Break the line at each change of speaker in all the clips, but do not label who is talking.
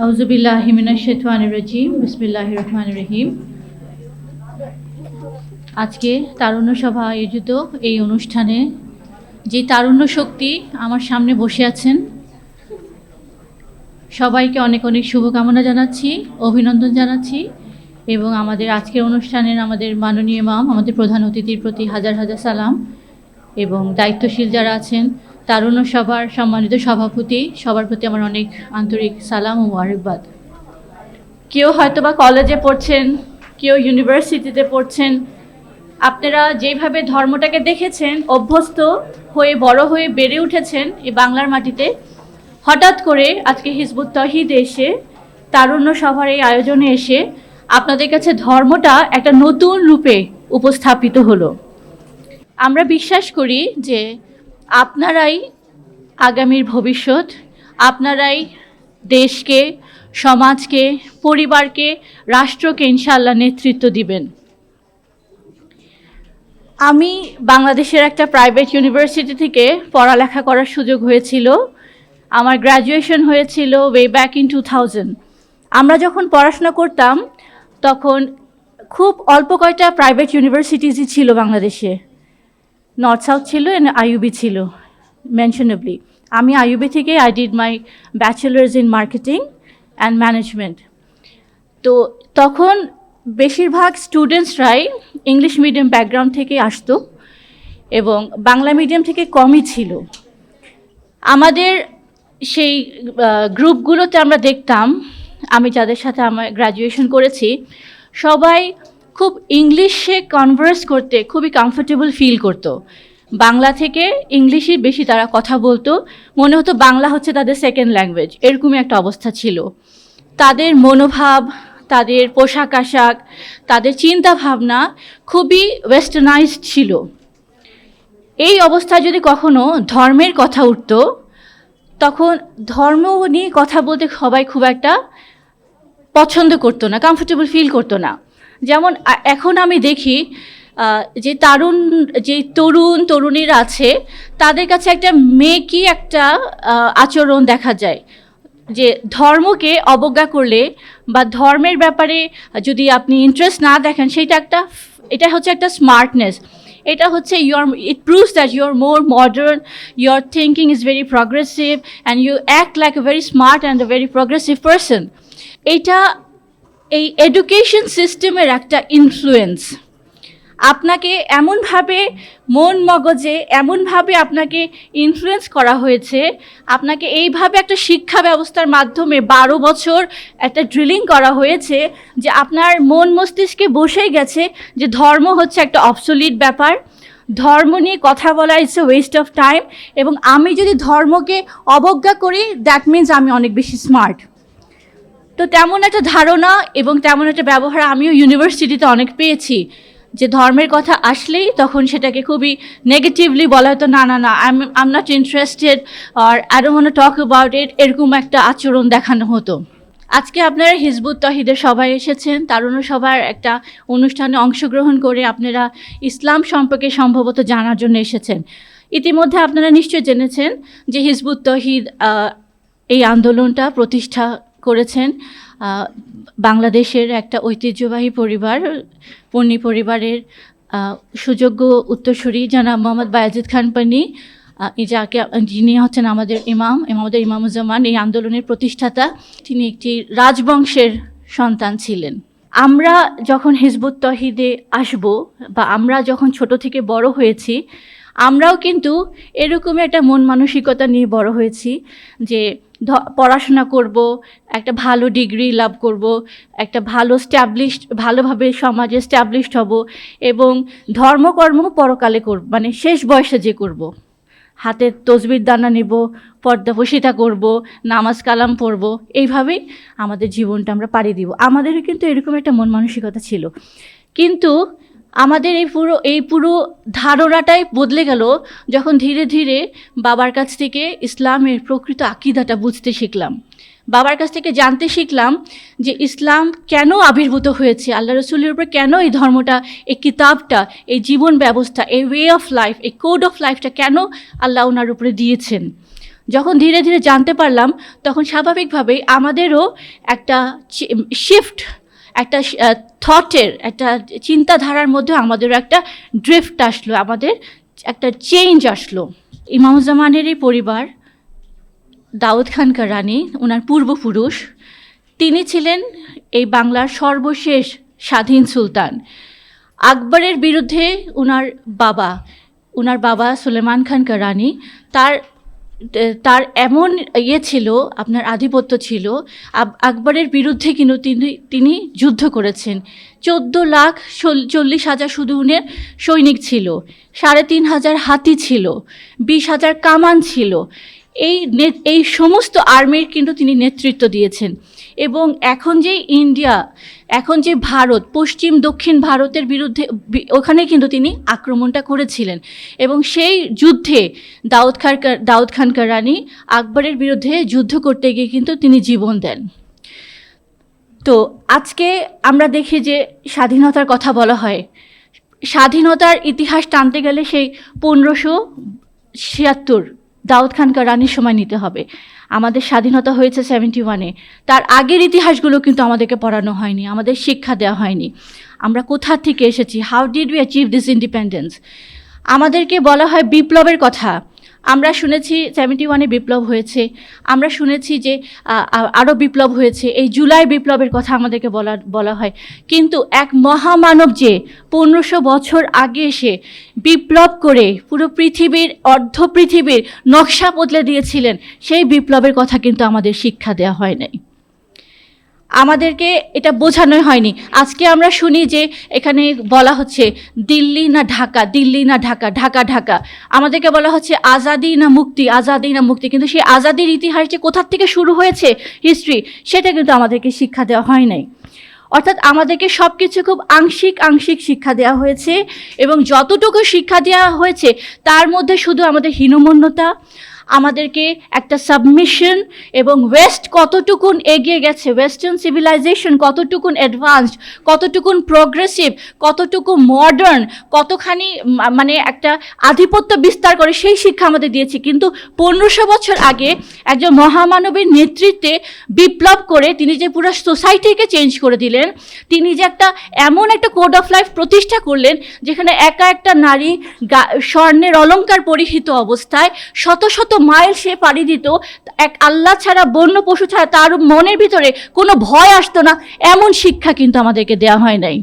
আউজুবিল্লাহ হিমিনা রহমান রহিম। আজকে তারুণ্য সভা আয়োজিত এই অনুষ্ঠানে যে তারুণ্য শক্তি আমার সামনে বসে আছেন, সবাইকে অনেক অনেক শুভকামনা জানাচ্ছি, অভিনন্দন জানাচ্ছি এবং আমাদের আজকের অনুষ্ঠানের আমাদের মাননীয় মাম আমাদের প্রধান অতিথির প্রতি হাজার হাজার সালাম এবং দায়িত্বশীল যারা আছেন তারুণ্য সভার সম্মানিত সভাপতি, সবার প্রতি আমার অনেক আন্তরিক সালাম ও মুবারকবাদ। কেউ হয়তোবা কলেজে পড়ছেন, কেউ ইউনিভার্সিটিতে পড়ছেন, আপনারা যেভাবে ধর্মটাকে দেখেছেন, অভ্যস্ত হয়ে, বড় হয়ে বেড়ে উঠেছেন এই বাংলার মাটিতে, হঠাৎ করে আজকে হিজবুত তহিদ এসে তারুণ্য সভার এই আয়োজনে এসে আপনাদের কাছে ধর্মটা একটা নতুন রূপে উপস্থাপিত হলো। আমরা বিশ্বাস করি যে আপনারাই আগামীর ভবিষ্যৎ, আপনারাই দেশকে, সমাজকে, পরিবারকে, রাষ্ট্রকে ইনশাল্লাহ নেতৃত্ব দিবেন। আমি বাংলাদেশের একটা প্রাইভেট ইউনিভার্সিটি থেকে পড়ালেখা করার সুযোগ হয়েছিল। আমার গ্র্যাজুয়েশন হয়েছিল way back in two thousand আমরা যখন পড়াশোনা করতাম, তখন খুব অল্প কয়টা প্রাইভেট ইউনিভার্সিটিজই ছিল বাংলাদেশে। নর্থ সাউথ ছিল অ্যান্ড আইউবি ছিল মেনশনেবলি আমি আইউবি থেকে I did my bachelor's in marketing and management তো তখন বেশিরভাগ স্টুডেন্টসরাই ইংলিশ মিডিয়াম ব্যাকগ্রাউন্ড থেকে আসতো এবং বাংলা মিডিয়াম থেকে কমই ছিল। আমাদের সেই গ্রুপগুলোতে আমরা দেখতাম, আমি যাদের সাথে আমার গ্র্যাজুয়েশন করেছি, সবাই খুব ইংলিশে কনভার্স করতে খুবই কমফোর্টেবল ফিল করতো। বাংলা থেকে ইংলিশই বেশি তারা কথা বলতো। মনে হতো বাংলা হচ্ছে তাদের সেকেন্ড ল্যাঙ্গুয়েজ এরকমই একটা অবস্থা ছিল। তাদের মনোভাব, তাদের পোশাক আশাক, তাদের চিন্তা ভাবনা খুবই ওয়েস্টার্নাইজড ছিল। এই অবস্থায় যদি কখনো ধর্মের কথা উঠতো, তখন ধর্ম নিয়ে কথা বলতে সবাই খুব একটা পছন্দ করতো না কমফোর্টেবল ফিল করতো না। যেমন এখন আমি দেখি যে তারুণ, যে তরুণ তরুণীরা আছে, তাদের কাছে একটা মেকি একটা আচরণ দেখা যায়। যে ধর্মকে অবজ্ঞা করলে বা ধর্মের ব্যাপারে যদি আপনি ইন্টারেস্ট না দেখেন, সেটা একটা এটা হচ্ছে একটা স্মার্টনেস এটা হচ্ছে your it proves that you are more modern your thinking is very progressive and you act like a very smart and a very progressive person এইটা এই এডুকেশন সিস্টেমের একটা ইনফ্লুয়েন্স আপনাকে এমনভাবে মন মগজে এমনভাবে আপনাকে ইনফ্লুয়েন্স করা হয়েছে, আপনাকে এইভাবে একটা শিক্ষা ব্যবস্থার মাধ্যমে বারো বছর একটা ড্রিলিং করা হয়েছে যে আপনার মন মস্তিষ্কে বসেই গেছে যে ধর্ম হচ্ছে একটা অবসলিট ব্যাপার, ধর্ম নিয়ে কথা বলা it's a waste of time এবং আমি যদি ধর্মকে অবজ্ঞা করি দ্যাট মিন্স আমি অনেক বেশি স্মার্ট তো তেমন একটা ধারণা এবং তেমন একটা ব্যবহার আমিও ইউনিভার্সিটিতে অনেক পেয়েছি। যে ধর্মের কথা আসলেই তখন সেটাকে খুবই নেগেটিভলি বলা হতো, না না না I'm not interested R I don't talk about it এরকম একটা আচরণ দেখানো হতো। আজকে আপনারা হিজবুত তহিদের সবাই এসেছেন। তারুণ্য সভার একটা অনুষ্ঠানে অংশগ্রহণ করে আপনারা ইসলাম সম্পর্কে সম্ভবত জানার জন্য এসেছেন। ইতিমধ্যে আপনারা নিশ্চয় জেনেছেন যে হিজবুত তহিদ এই আন্দোলনটা প্রতিষ্ঠা করেছেন। বাংলাদেশের একটা ঐতিহ্যবাহী পরিবার, পন্নী পরিবারের সুযোগ্য উত্তরসূরি জানাব মোহাম্মদ বায়াজিদ খান পানি যাকে, যিনি হচ্ছেন আমাদের ইমাম আমাদের ইমামুজ্জামান, এই আন্দোলনের প্রতিষ্ঠাতা, তিনি একটি রাজবংশের সন্তান ছিলেন। আমরা যখন হিজবুত তহিদে আসব বা আমরা যখন ছোট থেকে বড় হয়েছি, আমরাও কিন্তু এরকমই একটা মন মানসিকতা নিয়ে বড় হয়েছি যে পড়াশোনা করব, একটা ভালো ডিগ্রি লাভ করব, একটা ভালো স্ট্যাবলিশড ভালোভাবে সমাজে স্ট্যাবলিশড হব এবং ধর্মকর্ম পরকালে করব মানে শেষ বয়সে যে করব। হাতে তসবির দানা নেব পর্দাপসিতা করব, নামাজ কালাম পড়ব, এইভাবেই আমাদের জীবনটা আমরা পাড়ি দিব। আমাদেরও কিন্তু এরকম একটা মন মানসিকতা ছিল। কিন্তু আমাদের এই পুরো এই পুরো ধারণাটাই বদলে গেল যখন ধীরে ধীরে বাবার কাছ থেকে ইসলামের প্রকৃত আকিদাটা বুঝতে শিখলাম। বাবার কাছ থেকে জানতে শিখলাম যে ইসলাম কেন আবির্ভূত হয়েছে, আল্লাহ রসুলের উপর কেন এই ধর্মটা, এই কিতাবটা, এই জীবন ব্যবস্থা, এই ওয়ে অফ লাইফ এই কোড অফ লাইফটা কেন আল্লাহ ওনার উপরে দিয়েছেন। যখন ধীরে ধীরে জানতে পারলাম, তখন স্বাভাবিকভাবেই আমাদেরও একটা শিফট একটা থটের একটা চিন্তাধারার মধ্যে আমাদেরও একটা ড্রিফট আসলো, আমাদের একটা চেঞ্জ আসলো। ইমামুজ্জামানেরই পরিবার, দাউদ খান কারানি ওনার পূর্বপুরুষ, তিনি ছিলেন এই বাংলার সর্বশেষ স্বাধীন সুলতান। আকবরের বিরুদ্ধে ওনার বাবা ওনার বাবা সুলেমান খান কারানি তার তার এমন ইয়ে ছিল, আপনার আধিপত্য ছিল আকবরের বিরুদ্ধে কিন্তু তিনি তিনি যুদ্ধ করেছেন। চোদ্দ লাখ চল্লিশ হাজার শুধু উনের সৈনিক ছিল, সাড়ে তিন হাজার হাতি ছিল, বিশ হাজার কামান ছিল এই এই সমস্ত আর্মির কিন্তু তিনি নেতৃত্ব দিয়েছেন। এবং এখন যে ইন্ডিয়া, এখন যে ভারত, পশ্চিম দক্ষিণ ভারতের বিরুদ্ধে ওখানে কিন্তু তিনি আক্রমণটা করেছিলেন। এবং সেই যুদ্ধে দাউদ খান দাউদ খান কারানি আকবরের বিরুদ্ধে যুদ্ধ করতে গিয়ে কিন্তু তিনি জীবন দেন। তো আজকে আমরা দেখি যে স্বাধীনতার কথা বলা হয়। স্বাধীনতার ইতিহাস টানতে গেলে সেই পনেরোশো ছিয়াত্তর দাউদ খানকার কারানির সময় নিতে হবে। আমাদের স্বাধীনতা হয়েছে সেভেন্টি ওয়ানে তার আগের ইতিহাসগুলো কিন্তু আমাদেরকে পড়ানো হয়নি, আমাদের শিক্ষা দেওয়া হয়নি। আমরা কোথা থেকে এসেছি? How did we achieve this independence আমাদেরকে বলা হয় বিপ্লবের কথা। আমরা শুনেছি সেভেন্টি ওয়ানে বিপ্লব হয়েছে, আমরা শুনেছি যে আরও বিপ্লব হয়েছে, এই জুলাই বিপ্লবের কথা আমাদেরকে বলা বলা হয়। কিন্তু এক মহামানব যে পনেরোশো বছর আগে এসে বিপ্লব করে পুরো পৃথিবীর, অর্ধ পৃথিবীর নকশা বদলে দিয়েছিলেন, সেই বিপ্লবের কথা কিন্তু আমাদের শিক্ষা দেওয়া হয় নাই। আমাদেরকে এটা বোঝানোই হয়নি। আজকে আমরা শুনি যে এখানে বলা হচ্ছে, দিল্লি না ঢাকা, দিল্লি না ঢাকা ঢাকা ঢাকা। আমাদেরকে বলা হচ্ছে আজাদি না মুক্তি, আজাদি না মুক্তি। কিন্তু সেই আজাদির ইতিহাস যে কোথার থেকে শুরু হয়েছে হিস্ট্রি সেটা কিন্তু আমাদেরকে শিক্ষা দেওয়া হয় নাই। অর্থাৎ আমাদেরকে সব কিছু খুব আংশিক আংশিক শিক্ষা দেওয়া হয়েছে এবং যতটুকু শিক্ষা দেওয়া হয়েছে, তার মধ্যে শুধু আমাদের হীনমন্যতা আমাদেরকে একটা সাবমিশন এবং ওয়েস্ট কতটুকুন এগিয়ে গেছে ওয়েস্টার্ন সিভিলাইজেশন কতটুকুন অ্যাডভান্সড কতটুকুন প্রোগ্রেসিভ কতটুকু মডার্ন কতখানি মানে একটা আধিপত্য বিস্তার করে সেই শিক্ষা আমাদের দিয়েছে। কিন্তু পনেরোশো বছর আগে একজন মহামানবের নেতৃত্বে বিপ্লব করে তিনি যে পুরো সোসাইটিকে চেঞ্জ করে দিলেন, তিনি যে একটা এমন একটা কোড অফ লাইফ প্রতিষ্ঠা করলেন, যেখানে একা একটা নারী স্বর্ণের অলঙ্কার পরিহিত অবস্থায় শত শত মাইল সে পাড়ি দিত, এক আল্লাহ ছাড়া, বন্য পশু ছাড়া তার মনের ভিতরে কোনো ভয় আসতো না। এমন শিক্ষা কিন্তু আমাদেরকে দেওয়া হয় নাই।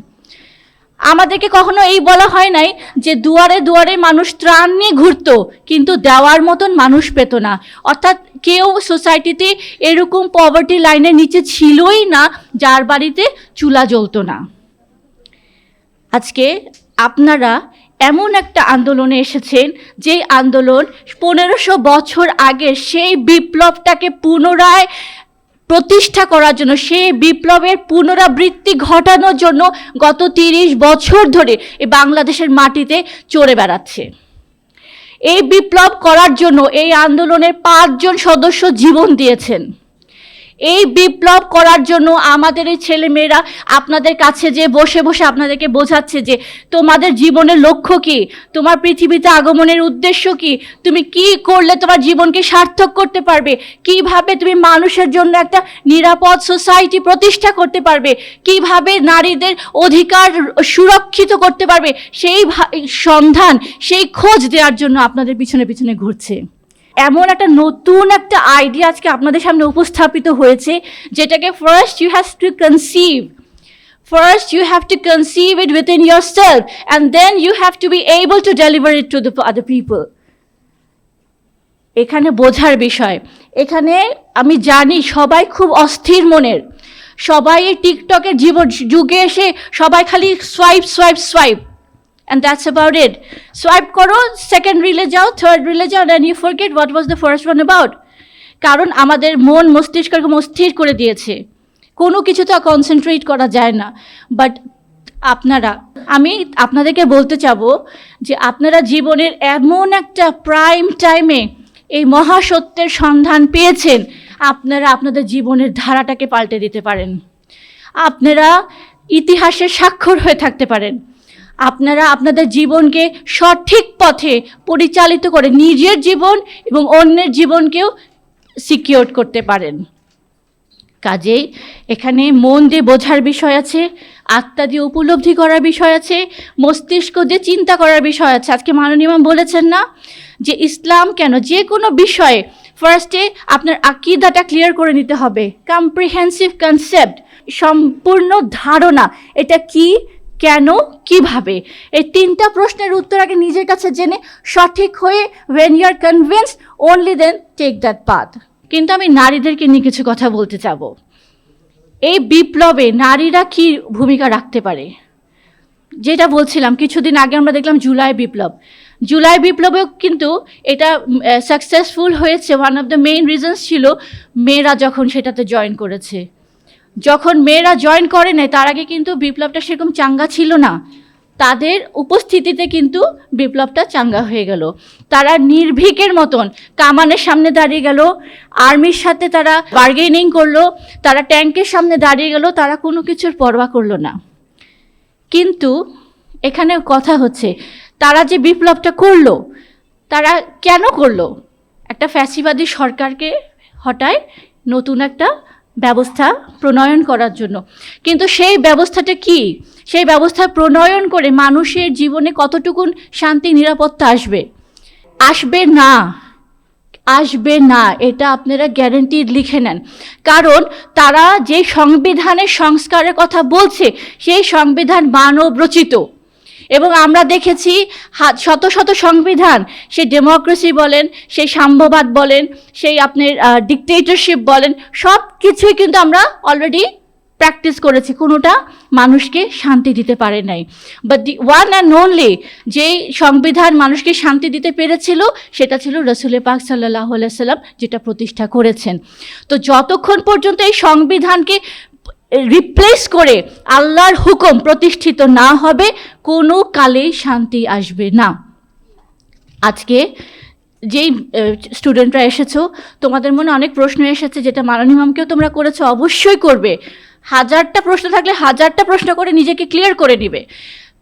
আমাদেরকে কখনো এই বলা হয় নাই যে দুয়ারে দুয়ারে মানুষ ত্রাণ নিয়ে ঘুরতো, কিন্তু দেওয়ার মতন মানুষ পেত না। অর্থাৎ কেউ সোসাইটিতে এরকম পভার্টি লাইনের নিচে ছিলই না, যার বাড়িতে চুলা জ্বলতো না। আজকে আপনারা এমন একটা আন্দোলনে এসেছেন, যেই আন্দোলন পনেরোশো বছর আগে সেই বিপ্লবটাকে পুনরায় প্রতিষ্ঠা করার জন্য, সেই বিপ্লবের পুনরাবৃত্তি ঘটানোর জন্য গত তিরিশ বছর ধরে এই বাংলাদেশের মাটিতে চড়ে বেড়াচ্ছে। এই বিপ্লব করার জন্য এই আন্দোলনের পাঁচজন সদস্য জীবন দিয়েছেন। এই বিপ্লব করার জন্য আমাদের এই ছেলেমেয়েরা আপনাদের কাছে যে বসে বসে আপনাদেরকে বোঝাচ্ছে যে তোমাদের জীবনের লক্ষ্য কি? তোমার পৃথিবীতে আগমনের উদ্দেশ্য কি? তুমি কি করলে তোমার জীবনকে সার্থক করতে পারবে? কীভাবে তুমি মানুষের জন্য একটা নিরাপদ সোসাইটি প্রতিষ্ঠা করতে পারবে? কীভাবে নারীদের অধিকার সুরক্ষিত করতে পারবে? সেই সন্ধান, সেই খোঁজ দেওয়ার জন্য আপনাদের পিছনে পিছনে ঘুরছে। এমন একটা নতুন একটা আইডিয়া আজকে আপনাদের সামনে উপস্থাপিত হয়েছে, যেটাকে first you have to conceive first you have to conceive it with in your self and then you have to be able to deliver it to the other people এখানে বোঝার বিষয়। এখানে আমি জানি সবাই খুব অস্থির মনের। সবাই এই টিকটকের জীবন যুগে এসে সবাই খালি swipe swipe swipe and that's about it swipe করো সেকেন্ড রিলে যাও থার্ড রিলে যাও and you forget what was the first one about কারণ আমাদের মন মস্তিষ্ককে অস্থির করে দিয়েছে। কোনো কিছুতে কনসেন্ট্রেট করা যায় না। বাট আপনারা, আমি আপনাদেরকে বলতে চাবো যে আপনারা জীবনের এমন একটা প্রাইম টাইমে এই মহাসত্যের সন্ধান পেয়েছেন, আপনারা আপনাদের জীবনের ধারাটাকে পাল্টে দিতে পারেন। আপনারা ইতিহাসের স্বাক্ষর হয়ে থাকতে পারেন। আপনারা আপনাদের জীবনকে সঠিক পথে পরিচালিত করে নিজের জীবন এবং অন্যের জীবনকেও সিকিওর করতে পারেন। কাজেই এখানে মন দিয়ে বোঝার বিষয় আছে, আত্মা দিয়ে উপলব্ধি করার বিষয় আছে, মস্তিষ্ক দিয়ে চিন্তা করার বিষয় আছে। আজকে মাননীয় বলেছেন না যে ইসলাম কেন? যে কোনো বিষয়ে ফার্স্টে আপনার আকিদাটা ক্লিয়ার করে নিতে হবে। কম্প্রিহেন্সিভ কনসেপ্ট সম্পূর্ণ ধারণা। এটা কি? কেন, কীভাবে? এই তিনটা প্রশ্নের উত্তর আগে নিজের কাছে জেনে সঠিক হয়ে when you are convince only then take that path কিন্তু আমি নারীদেরকে নিয়ে কিছু কথা বলতে চাবো। এই বিপ্লবে নারীরা কি ভূমিকা রাখতে পারে? যেটা বলছিলাম, কিছুদিন আগে আমরা দেখলাম জুলাই বিপ্লব। জুলাই বিপ্লবেও কিন্তু এটা সাকসেসফুল হয়েছে। One of the main reasons ছিল মেয়েরা যখন সেটাতে জয়েন করেছে। যখন মেয়েরা জয়েন করে নেয় তার আগে কিন্তু বিপ্লবটা সেরকম চাঙ্গা ছিল না। তাদের উপস্থিতিতে কিন্তু বিপ্লবটা চাঙ্গা হয়ে গেল। তারা নির্ভীকের মতন কামানের সামনে দাঁড়িয়ে গেল, আর্মির সাথে তারা বার্গেনিং করল, তারা ট্যাঙ্কের সামনে দাঁড়িয়ে গেল, তারা কোনো কিছুর পরোয়া করল না। কিন্তু এখানে কথা হচ্ছে, তারা যে বিপ্লবটা করল, তারা কেন করল? একটা ফ্যাসিবাদী সরকারকে হটায় নতুন একটা ব্যবস্থা প্রণয়ন করার জন্য। কিন্তু সেই ব্যবস্থাটা কি? সেই ব্যবস্থা প্রণয়ন করে মানুষের জীবনে কতটুকুন শান্তি, নিরাপত্তা আসবে? আসবে না। আসবে না। এটা আপনারা গ্যারেন্টি লিখে নেন। কারণ তারা যে সংবিধানের সংস্কারের কথা বলছে, সেই সংবিধান মানব রচিত এবং আমরা দেখেছি শত শত সংবিধান, সেই ডেমোক্রেসি বলেন, সেই সাম্যবাদ বলেন, সেই আপনার ডিকটেটরশিপ বলেন সব কিছুই কিন্তু আমরা অলরেডি প্র্যাকটিস করেছি, কোনোটা মানুষকে শান্তি দিতে পারে নাই। But the one and only যেই সংবিধান মানুষকে শান্তি দিতে পেরেছিল, সেটা ছিল রসুল পাক সাল্লাহ সাল্লাম যেটা প্রতিষ্ঠা করেছেন। তো যতক্ষণ পর্যন্ত এই সংবিধানকে রিপ্লেস করে আল্লাহর হুকুম প্রতিষ্ঠিত না হবে, কোনো কালেই শান্তি আসবে না। আজকে যেই স্টুডেন্টরা এসেছ, তোমাদের মনে অনেক প্রশ্ন এসেছে, যেটা মাননীয় মামকেও তোমরা করেছ, অবশ্যই করবে। হাজারটা প্রশ্ন থাকলে হাজারটা প্রশ্ন করে নিজেকে ক্লিয়ার করে নিবে।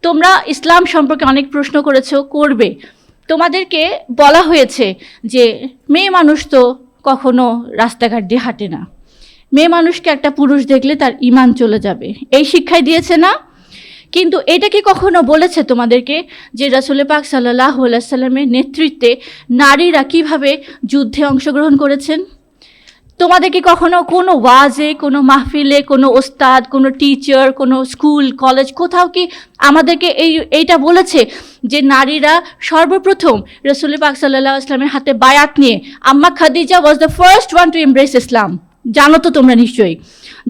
তোমরা ইসলাম সম্পর্কে অনেক প্রশ্ন করেছ, করবে। তোমাদেরকে বলা হয়েছে যে, মেয়ে মানুষ তো কখনো রাস্তাঘাট দিয়ে হাঁটে না। মেয়ে মানুষকে একটা পুরুষ দেখলে তার ইমান চলে যাবে। এই শিক্ষাই দিয়েছে না? কিন্তু এটা কি কখনো বলেছে তোমাদেরকে যে রাসুল পাক সাল্লাহ সাল্লামের নেতৃত্বে নারীরা কীভাবে যুদ্ধে অংশগ্রহণ করেছেন? তোমাদের কি কখনো কোনো ওয়াজে, কোনো মাহফিলে, কোনো ওস্তাদ, কোনো টিচার, কোনো স্কুল, কলেজ কোথাও কি আমাদেরকে এই, এইটা বলেছে যে নারীরা সর্বপ্রথম রসুল পাক সাল্লাহ আসলামের হাতে বায়াত নিয়ে, আম্মা Khadija was the first one to embrace Islam জানো তো তোমরা নিশ্চয়ই।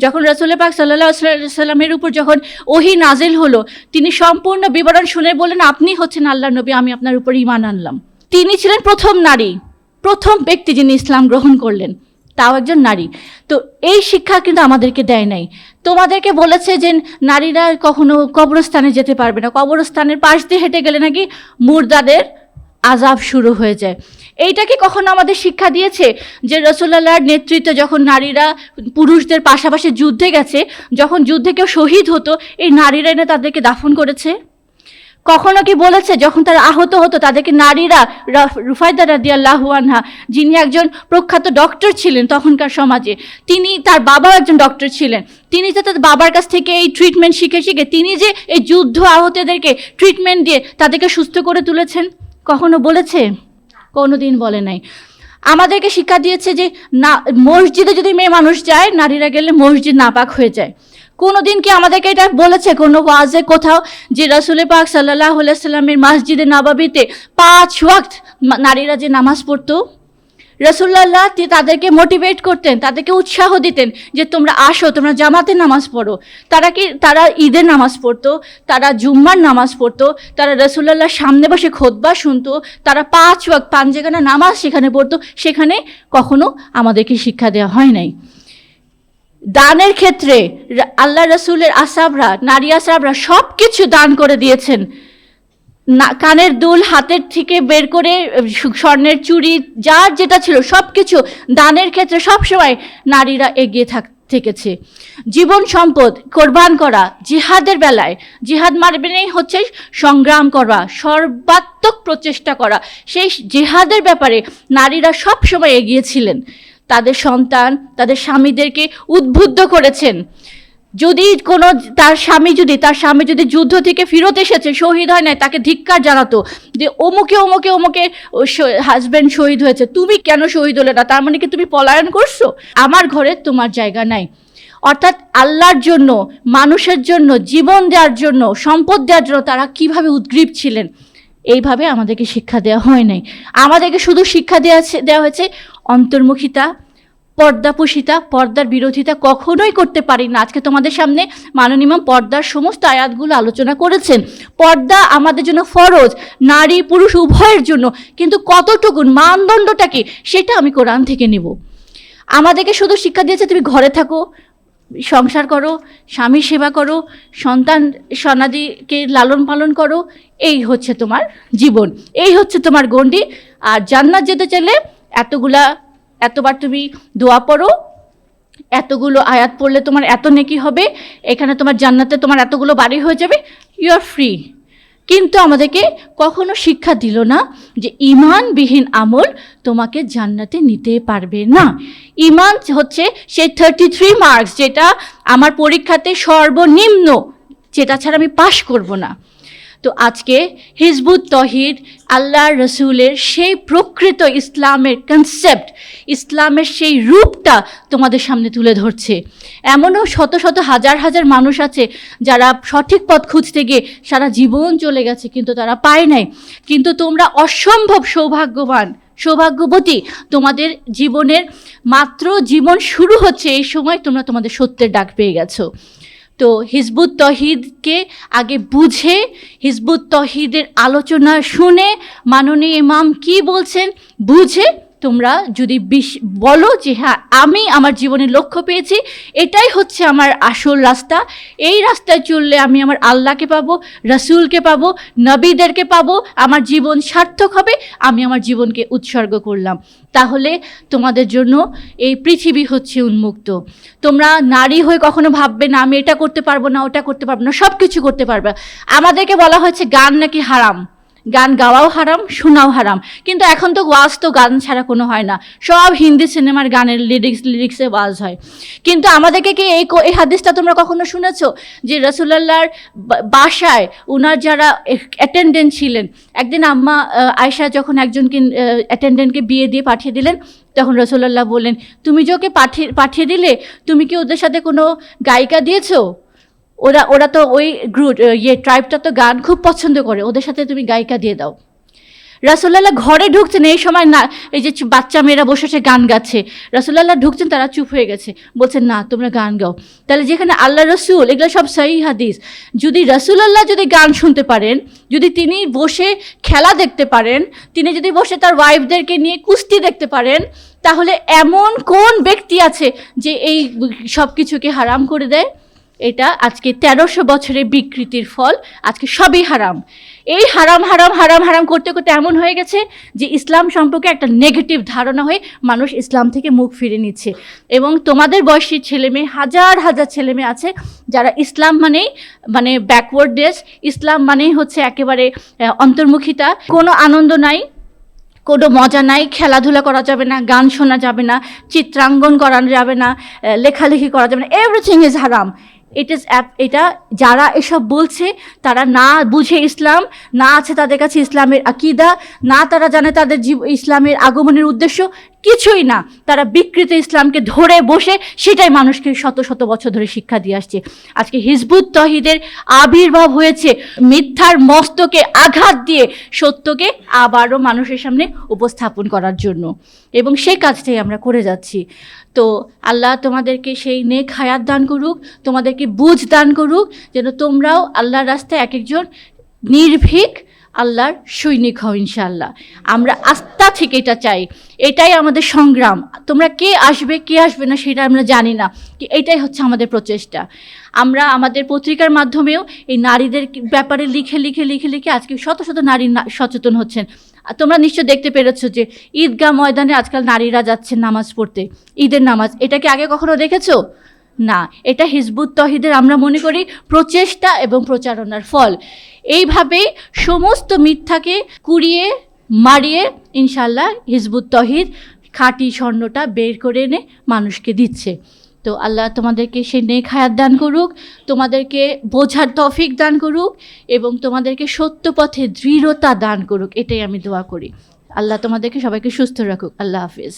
যখন রসুল পাক সাল্লাহ সাল্লামের উপর যখন ওহি নাজিল হলো, তিনি সম্পূর্ণ বিবরণ শুনে বললেন, আপনি হচ্ছেন আল্লাহ নবী, আমি আপনার উপর ইমান আনলাম। তিনি ছিলেন প্রথম নারী, প্রথম ব্যক্তি যিনি ইসলাম গ্রহণ করলেন, তাও একজন নারী। তো এই শিক্ষা কিন্তু আমাদেরকে দেয় নাই। তোমাদেরকে বলেছে যে নারীরা কখনো কবরস্থানে যেতে পারবে না। কবরস্থানের পাশ দিয়ে হেঁটে গেলে নাকি মুর্দাদের আজাব শুরু হয়ে যায়। এইটা কি কখনো আমাদের শিক্ষা দিয়েছে যে রসুল্লাহর নেতৃত্বে যখন নারীরা, পুরুষদের পাশাপাশি যুদ্ধে গেছে, যখন যুদ্ধে কেউ শহীদ হতো, এই নারীরা এনে তাদেরকে দাফন করেছে? কখনো কি বলেছে যখন তারা আহত হতো, তাদেরকে নারীরা রুফায়দা রাদিয়াল্লাহু আনহা, যিনি একজন প্রখ্যাত ডক্টর ছিলেন তখনকার সমাজে, তিনি তার বাবাও একজন ডক্টর ছিলেন, তিনি যে তার বাবার কাছ থেকে এই ট্রিটমেন্ট শিখে শিখে, তিনি যে এই যুদ্ধ আহতদেরকে ট্রিটমেন্ট দিয়ে তাদেরকে সুস্থ করে তুলেছেন, কখনো বলেছে? কোনো দিন বলে নাই। আমাদেরকে শিক্ষা দিয়েছে যে না, মসজিদে যদি মেয়ে মানুষ যায়, নারীরা গেলে মসজিদ নাপাক হয়ে যায়। কোনো দিন কি আমাদেরকে এটা বলেছে? কোনো ওয়াজে কোথাও যে রাসুলে পাক সাল্লাহ সাল্লামের মসজিদে নাবাবিতে পাঁচ ওয়াক্ত নারীরা যে নামাজ পড়তো? রসুল্লাহ তাদেরকে মোটিভেট করতেন, তাদেরকে উৎসাহ দিতেন যে তোমরা আসো, তোমরা জামাতে নামাজ পড়ো। তারা কি তারা ঈদের নামাজ পড়তো, তারা জুম্মার নামাজ পড়তো, তারা রসুল্লাহর সামনে বসে খোদবা শুনতো, তারা পাঁচ ওয়াক পাঁচ যেখানে নামাজ সেখানে পড়তো, সেখানে কখনো আমাদেরকে শিক্ষা দেওয়া হয় নাই। দানের ক্ষেত্রে আল্লাহ রসুলের আসাবরা, নারী আসাবরা সব কিছু দান করে দিয়েছেন। না, কানের দুল হাতের থেকে বের করে স্বর্ণের চুড়ি যার যেটা ছিল সব কিছু দানের ক্ষেত্রে সব সময় নারীরা এগিয়ে থাক, থেকেছে। জীবন সম্পদ, কোরবান করা, জিহাদের বেলায়, জিহাদ মারবেনেই হচ্ছে সংগ্রাম করা, সর্বাত্মক প্রচেষ্টা করা। সেই জিহাদের ব্যাপারে নারীরা সবসময় এগিয়েছিলেন তাদের সন্তান, তাদের স্বামীদেরকে উদ্বুদ্ধ করেছেন। যদি কোনো তার স্বামী যদি, তার স্বামী যদি যুদ্ধ থেকে ফেরত এসেছে, শহীদ হয় নাই, তাকে ধিক্কার জানাতো যে অমুকে অমুকে অমুকে হাজব্যান্ড শহীদ হয়েছে, তুমি কেন শহীদ হলে না? তার মানে কি তুমি পলায়ন করছ? আমার ঘরে তোমার জায়গা নাই। অর্থাৎ আল্লাহর জন্য, মানুষের জন্য, জীবন দেওয়ার জন্য, সম্পদ দেওয়ার জন্য তারা কীভাবে উদ্গ্রীব ছিলেন? এইভাবে আমাদেরকে শিক্ষা দেওয়া হয় নাই। আমাদেরকে শুধু শিক্ষা দেওয়া দেওয়া হয়েছে অন্তর্মুখিতা পর্দাপুষিতা, পর্দার বিরোধিতা কখনোই করতে পারি না। আজকে তোমাদের সামনে মাননীয় পর্দার সমস্ত আয়াতগুলো আলোচনা করেছেন। পর্দা আমাদের জন্য ফরজ, নারী, পুরুষ, উভয়ের জন্য। কিন্তু কতটুকুন মানদণ্ডটা কি, সেটা আমি কোরআন থেকে নেব। আমাদেরকে শুধু শিক্ষা দিয়েছে তুমি ঘরে থাকো, সংসার করো স্বামী সেবা করো, সন্তান সনাদিকে লালন পালন করো, এই হচ্ছে তোমার জীবন, এই হচ্ছে তোমার গণ্ডি। আর জান্নাত যেতে চাইলে এতগুলা এতবার তুমি দোয়া পড়ো, এতগুলো আয়াত পড়লে তোমার এত নেকি হবে, এখানে তোমার জান্নাতে তোমার এতগুলো বাড়ি হয়ে যাবে ইউ আর ফ্রি কিন্তু আমাদেরকে কখনো শিক্ষা দিল না যে ইমানবিহীন আমল তোমাকে জান্নাতে নিতে পারবে না। ইমান হচ্ছে সেই থার্টি থ্রি মার্কস যেটা আমার পরীক্ষাতে সর্বনিম্ন, যেটা ছাড়া আমি পাশ করব না। তো আজকে হিজবুত তহিদ আল্লাহ রসুলের সেই প্রকৃত ইসলামের কনসেপ্ট ইসলামের সেই রূপটা তোমাদের সামনে তুলে ধরছে। এমনও শত শত হাজার হাজার মানুষ আছে যারা সঠিক পথ খুঁজতে গিয়ে সারা জীবন চলে গেছে, কিন্তু তারা পায় নাই। কিন্তু তোমরা অসম্ভব সৌভাগ্যবান, সৌভাগ্যবতী। তোমাদের জীবনের মাত্র জীবন শুরু হচ্ছে এই সময় তোমরা তোমাদের সত্যের ডাক পেয়ে গেছো। তো হিজবুত তহিদকে আগে বুঝে হিজবুত তহিদের আলোচনা শুনে মাননীয় ইমাম কি বলছেন? বুঝে তোমরা যদি বিশ বলো যে হ্যাঁ আমি আমার জীবনের লক্ষ্য পেয়েছি, এটাই হচ্ছে আমার আসল রাস্তা। এই রাস্তায় চললে আমি আমার আল্লাহকে পাবো, রসুলকে পাবো, নবীদেরকে পাবো, আমার জীবন সার্থক হবে, আমি আমার জীবনকে উৎসর্গ করলাম। তাহলে তোমাদের জন্য এই পৃথিবী হচ্ছে উন্মুক্ত। তোমরা নারী হয়ে কখনো ভাববে না, আমি এটা করতে পারব না, ওটা করতে পারব না সব কিছু করতে পারবে। আমাদেরকে বলা হয়েছে, গান নাকি হারাম? গান গাওয়াও হারাম, শোনাও হারাম। কিন্তু এখন তো ওয়াজ তো গান ছাড়া কোনো হয় না। সব হিন্দি সিনেমার গানের লিরিক্স লিরিক্সে ওয়াজ হয়। কিন্তু আমাদেরকে কি এই এই হাদিসটা তোমরা কখনো শুনেছো? যে রসুল্লাহর বাসায় উনার যারা অ্যাটেন্ডেন্ট ছিলেন, একদিন আম্মা আয়শা যখন একজনকে অ্যাটেন্ডেন্টকে বিয়ে দিয়ে পাঠিয়ে দিলেন, তখন রসুল্লাহ বললেন, তুমি যে ওকে পাঠিয়ে পাঠিয়ে দিলে, তুমি কি ওদের সাথে কোনো গায়িকা দিয়েছ? ওরা ওরা তো ওই গ্রুপ ইয়ে ট্রাইবটা তো গান খুব পছন্দ করে, ওদের সাথে তুমি গায়িকা দিয়ে দাও। রাসুল্লাহ ঘরে ঢুকছেন, এই সময় না, এই যে বাচ্চা মেয়েরা বসে বসে গান গাচ্ছে রাসুল্লাহ ঢুকছেন, তারা চুপ হয়ে গেছে বলছেন না, তোমরা গান গাও। তাহলে যেখানে আল্লাহ রসুল, এগুলো সব সহি হাদিস। যদি রাসুলাল্লাহ যদি গান শুনতে পারেন, যদি তিনি বসে খেলা দেখতে পারেন, তিনি যদি বসে তার ওয়াইফদেরকে নিয়ে কুস্তি দেখতে পারেন, তাহলে এমন কোন ব্যক্তি আছে যে এই সব কিছুকে হারাম করে দেয়? এটা আজকে তেরোশো বছরের বিকৃতির ফল, আজকে সবই হারাম। এই হারাম হারাম হারাম হারাম করতে করতে এমন হয়ে গেছে যে ইসলাম সম্পর্কে একটা নেগেটিভ ধারণা হয়ে মানুষ ইসলাম থেকে মুখ ফিরে নিচ্ছে। এবং তোমাদের বয়সী ছেলে মেয়ে, হাজার হাজার ছেলে মেয়ে আছে যারা ইসলাম মানেই মানে ব্যাকওয়ার্ড ডেস ইসলাম মানেই হচ্ছে একেবারে অন্তর্মুখিতা। কোনো আনন্দ নাই, কোনো মজা নাই, খেলাধুলা করা যাবে না, গান শোনা যাবে না চিত্রাঙ্গন করা যাবে না লেখালেখি করা যাবে না এভরিথিং ইজ হারাম ইট ইজ এটা যারা এসব বলছে, তারা না বুঝে ইসলাম, না আছে তাদের কাছে ইসলামের আকিদা, না তারা জানে তাদের জীব ইসলামের আগমনের উদ্দেশ্য কিছুই না। তারা বিকৃত ইসলামকে ধরে বসে সেটাই মানুষকে শত শত বছর ধরে শিক্ষা দিয়ে আসছে। আজকে হিজবুত তহিদের আবির্ভাব হয়েছে। মিথ্যার মস্তকে আঘাত দিয়ে সত্যকে আবারও মানুষের সামনে উপস্থাপন করার জন্য। এবং সেই কাজটাই আমরা করে যাচ্ছি। তো আল্লাহ তোমাদেরকে সেই নেক হায়াত দান করুক, তোমাদেরকে বুঝ দান করুক, যেন তোমরাও আল্লাহর রাস্তায় এক একজন নির্ভীক আল্লাহর সৈনিক হও ইনশাল্লাহ আমরা আস্থা থেকে এটা চাই। এটাই আমাদের সংগ্রাম। তোমরা কে আসবে কে আসবে না সেটা আমরা জানি না। এটাই হচ্ছে আমাদের প্রচেষ্টা। আমরা আমাদের পত্রিকার মাধ্যমেও এই নারীদের ব্যাপারে লিখে লিখে লিখে লিখে আজকে শত শত নারী সচেতন হচ্ছেন। তোমরা নিশ্চয় দেখতে পেরেছ যে ঈদগাহ ময়দানে আজকাল নারীরা যাচ্ছেন নামাজ পড়তে। ঈদের নামাজ। এটা কি আগে কখনো দেখেছ? না, এটা হিজবুত তহিদের আমরা মনে করি প্রচেষ্টা এবং প্রচারণার ফল। এইভাবেই সমস্ত মিথ্যাকে কুড়িয়ে মারিয়ে ইনশাল্লাহ হিজবুত তহিদ খাঁটি স্বর্ণটা বের করে এনে মানুষকে দিচ্ছে। তো আল্লাহ তোমাদেরকে সে নেক হায়াত দান করুক, তোমাদেরকে বোঝার তফিক দান করুক এবং তোমাদেরকে সত্য পথে দৃঢ়তা দান করুক, এটাই আমি দোয়া করি। আল্লাহ তোমাদেরকে সবাইকে সুস্থ রাখুক। আল্লাহ হাফিজ।